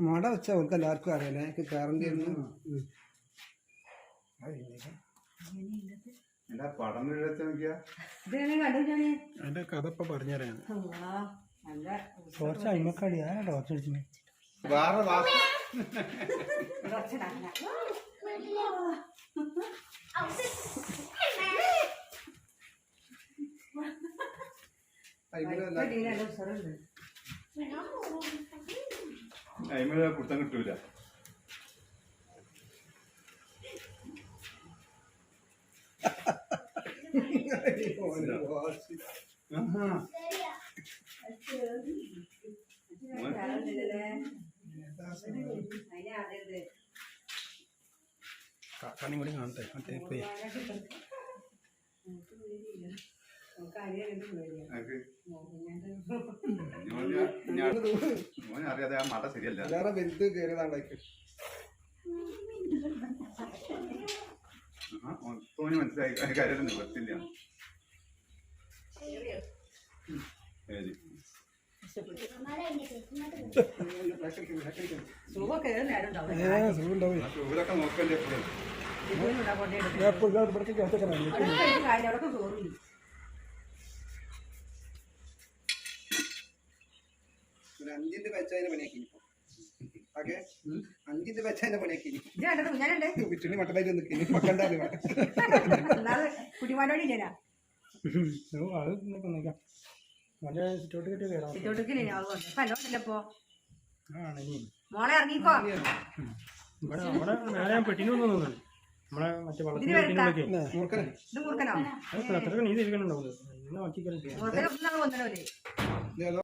മട വെച്ച അവർക്ക് എല്ലാവർക്കും അറിയാലേ എനിക്ക് എന്താ പടം എഴുതി നോക്കിയാ. അതിന്റെ കഥ ഇപ്പൊ പറഞ്ഞുതരാണ് നല്ല ടോർച്ച് അയിമക്കാടി ആരാ ടോർച്ച് അടിച്ചു വേറെ വാസ കുറച്ചിടാനാ നല്ല ഉഷാറുണ്ട് അയിമ കുട്ടം കിട്ടൂല. കണ്ണി കൂടി കാണട്ടെ മറ്റേ പോയി. അറിയാതെ ആ മട ശരിയല്ല വേറെ വലുത് കയറിയതാണ്ടാക്കി ഓന് മനസ്സിലായി കാര്യം നിവർത്തില്ല. അഞ്ചിന്റെ വെച്ചതിന്റെ പണിയാക്കി ഓക്കെ അഞ്ചിന്റെ വെച്ചതിന്റെ പണിയാക്കി മട്ടനായിട്ട് നിൽക്കുന്നു മക്കണ്ടായിരുന്നു കുട്ടിമാനോട് ഇല്ല അത് സിറ്റോട്ട് കെട്ടി കയറാം ആണ് ഇനി മോളെ ഇറങ്ങിക്കോ ഇവിടെ അവിടെ മേലെ ഞാൻ പെട്ടിന് വന്നു നമ്മളെ മറ്റേ. പെട്ടിനൊക്കെ ഇത് മൂർക്കനോ അതൊക്കെ അത്ര നീ തിരിക്കണുണ്ടാവും ഇന്ന വച്ചിക്കലുണ്ട്